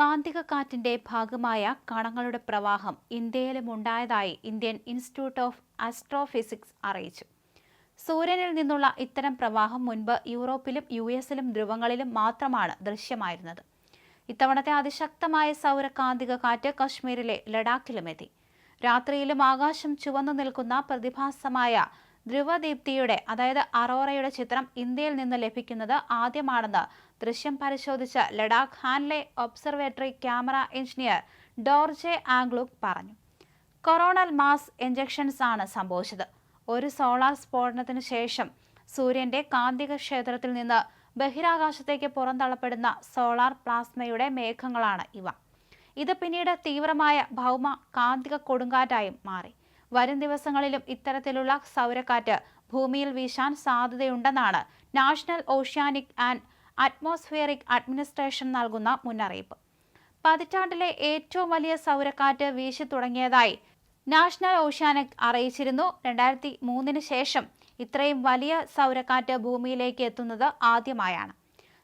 കാന്തിക കാറ്റിന്റെ ഭാഗമായ കണങ്ങളുടെ പ്രവാഹം ഇന്ത്യയിലും ഉണ്ടായതായി ഇന്ത്യൻ ഇൻസ്റ്റിറ്റ്യൂട്ട് ഓഫ് ആസ്ട്രോഫിസിക്സ് അറിയിച്ചു. സൂര്യനിൽ നിന്നുള്ള ഇത്തരം പ്രവാഹം മുൻപ് യൂറോപ്പിലും യു എസിലും ധ്രുവങ്ങളിലും മാത്രമാണ് ദൃശ്യമായിരുന്നത്. ഇത്തവണത്തെ അതിശക്തമായ സൗരകാന്തിക കാറ്റ് കശ്മീരിലെ ലഡാക്കിലുമെത്തി. രാത്രിയിലും ആകാശം ചുവന്നു നിൽക്കുന്ന പ്രതിഭാസമായ ധ്രുവദീപ്തിയുടെ അതായത് അറോറയുടെ ചിത്രം ഇന്ത്യയിൽ നിന്ന് ലഭിക്കുന്നത് ആദ്യമാണെന്ന് ദൃശ്യം പരിശോധിച്ച Ladakh Hanle observatory camera engineer Dorje Angchuk പറഞ്ഞു. കൊറോണൽ മാസ് ഇഞ്ചക്ഷൻസ് ആണ് സംഭവിച്ചത്. ഒരു സോളാർ സ്ഫോടനത്തിന് ശേഷം സൂര്യന്റെ കാന്തിക ക്ഷേത്രത്തിൽ നിന്ന് ബഹിരാകാശത്തേക്ക് പുറന്തള്ളപ്പെടുന്ന സോളാർ പ്ലാസ്മയുടെ മേഘങ്ങളാണ് ഇവ. ഇത് പിന്നീട് തീവ്രമായ ഭൗമ കാന്തിക കൊടുങ്കാറ്റായും മാറി. വരും ദിവസങ്ങളിലും ഇത്തരത്തിലുള്ള സൗരക്കാറ്റ് ഭൂമിയിൽ വീശാൻ സാധ്യതയുണ്ടെന്നാണ് national oceanic and atmospheric administration നൽകുന്ന മുന്നറിയിപ്പ്. പതിറ്റാണ്ടിലെ ഏറ്റവും വലിയ സൗരക്കാറ്റ് വീശി തുടങ്ങിയതായി നാഷണൽ ഓഷ്യാനിക് അറിയിച്ചിരുന്നു. രണ്ടായിരത്തി മൂന്നിന് ശേഷം ഇത്രയും വലിയ സൗരക്കാറ്റ് ഭൂമിയിലേക്ക് എത്തുന്നത് ആദ്യമായാണ്.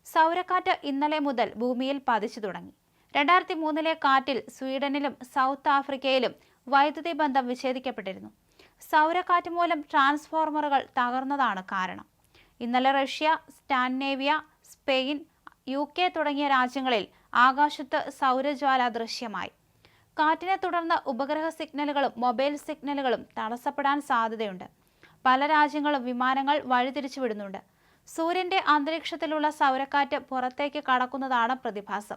സൗരക്കാറ്റ് ഇന്നലെ മുതൽ ഭൂമിയിൽ പതിച്ചു തുടങ്ങി. രണ്ടായിരത്തി മൂന്നിലെ കാറ്റിൽ സ്വീഡനിലും സൗത്ത് ആഫ്രിക്കയിലും വൈദ്യുതി ബന്ധം വിച്ഛേദിക്കപ്പെട്ടിരുന്നു. സൗരക്കാറ്റ് മൂലം ട്രാൻസ്ഫോർമറുകൾ തകർന്നതാണ് കാരണം. ഇന്നലെ Russia Scandinavia Spain U K തുടങ്ങിയ രാജ്യങ്ങളിൽ ആകാശത്ത് സൗരജ്വാല ദൃശ്യമായി. കാറ്റിനെ തുടർന്ന് ഉപഗ്രഹ സിഗ്നലുകളും മൊബൈൽ സിഗ്നലുകളും തടസ്സപ്പെടാൻ സാധ്യതയുണ്ട്. പല രാജ്യങ്ങളും വിമാനങ്ങൾ വഴിതിരിച്ചു വിടുന്നുണ്ട്. സൂര്യന്റെ അന്തരീക്ഷത്തിലുള്ള സൗരക്കാറ്റ് പുറത്തേക്ക് കടക്കുന്നതാണ് പ്രതിഭാസം.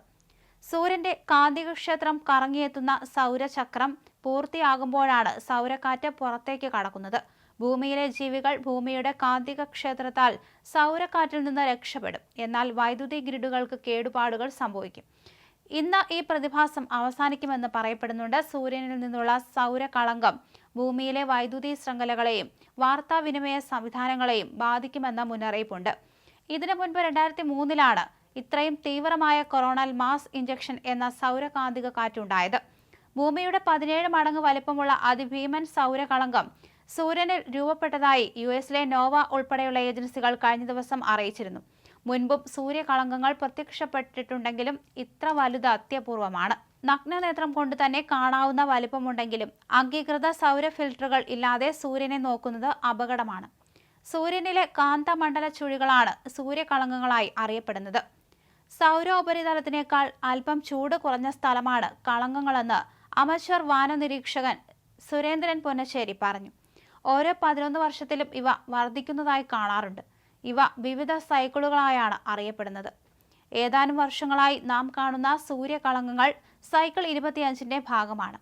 സൂര്യന്റെ കാന്തികക്ഷേത്രം കറങ്ങിയെത്തുന്ന സൗരചക്രം പൂർത്തിയാകുമ്പോഴാണ് സൗരക്കാറ്റ് പുറത്തേക്ക് കടക്കുന്നത്. ഭൂമിയിലെ ജീവികൾ ഭൂമിയുടെ കാന്തിക ക്ഷേത്രത്താൽ സൗരക്കാറ്റിൽ നിന്ന് രക്ഷപ്പെടും. എന്നാൽ വൈദ്യുതി ഗ്രിഡുകൾക്ക് കേടുപാടുകൾ സംഭവിക്കും. ഇന്ന് ഈ പ്രതിഭാസം അവസാനിക്കുമെന്ന് പറയപ്പെടുന്നുണ്ട്. സൂര്യനിൽ നിന്നുള്ള സൗരകളങ്കം ഭൂമിയിലെ വൈദ്യുതി ശൃംഖലകളെയും വാർത്താവിനിമയ സംവിധാനങ്ങളെയും ബാധിക്കുമെന്ന മുന്നറിയിപ്പുണ്ട്. ഇതിനു മുൻപ് രണ്ടായിരത്തി മൂന്നിലാണ് ഇത്രയും തീവ്രമായ കൊറോണൽ മാസ് ഇഞ്ചക്ഷൻ എന്ന സൗരകാന്തിക കാറ്റുണ്ടായത് ഭൂമിയുടെ പതിനേഴ് മടങ്ങ് വലിപ്പമുള്ള അതിഭീമൻ സൗരകളങ്കം സൂര്യനിൽ രൂപപ്പെട്ടതായി യു എസിലെ നോവ ഉൾപ്പെടെയുള്ള ഏജൻസികൾ കഴിഞ്ഞ ദിവസം അറിയിച്ചിരുന്നു. മുൻപും സൂര്യകളങ്കങ്ങൾ പ്രത്യക്ഷപ്പെട്ടിട്ടുണ്ടെങ്കിലും ഇത്ര വലുത് അത്യപൂർവമാണ്. നഗ്നനേത്രം കൊണ്ട് തന്നെ കാണാവുന്ന വലിപ്പമുണ്ടെങ്കിലും അംഗീകൃത സൗര ഫിൽട്ടറുകൾ ഇല്ലാതെ സൂര്യനെ നോക്കുന്നത് അപകടമാണ്. സൂര്യനിലെ കാന്തമണ്ഡല ചുഴികളാണ് സൂര്യകളങ്കങ്ങളായി അറിയപ്പെടുന്നത്. സൗരോപരിതലത്തിനേക്കാൾ അല്പം ചൂട് കുറഞ്ഞ സ്ഥലമാണ് കളങ്കങ്ങളെന്ന് അമച്ചർ വാനനിരീക്ഷകൻ സുരേന്ദ്രൻ പൊന്നശ്ശേരി പറഞ്ഞു. ഓരോ പതിനൊന്ന് വർഷത്തിലും ഇവ വർദ്ധിക്കുന്നതായി കാണാറുണ്ട്. ഇവ വിവിധ സൈക്കിളുകളായാണ് അറിയപ്പെടുന്നത്. ഏതാനും വർഷങ്ങളായി നാം കാണുന്ന സൂര്യകളങ്കങ്ങൾ സൈക്കിൾ ഇരുപത്തിയഞ്ചിന്റെ ഭാഗമാണ്.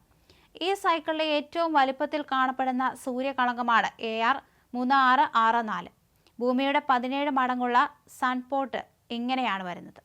ഈ സൈക്കിളിലെ ഏറ്റവും വലുപ്പത്തിൽ കാണപ്പെടുന്ന സൂര്യകളങ്കമാണ് എ ആർ മൂന്ന് ആറ് ആറ് നാല്. ഭൂമിയുടെ പതിനേഴ് മടങ്ങുള്ള സൺപോട്ട് ഇങ്ങനെയാണ് വരുന്നത്.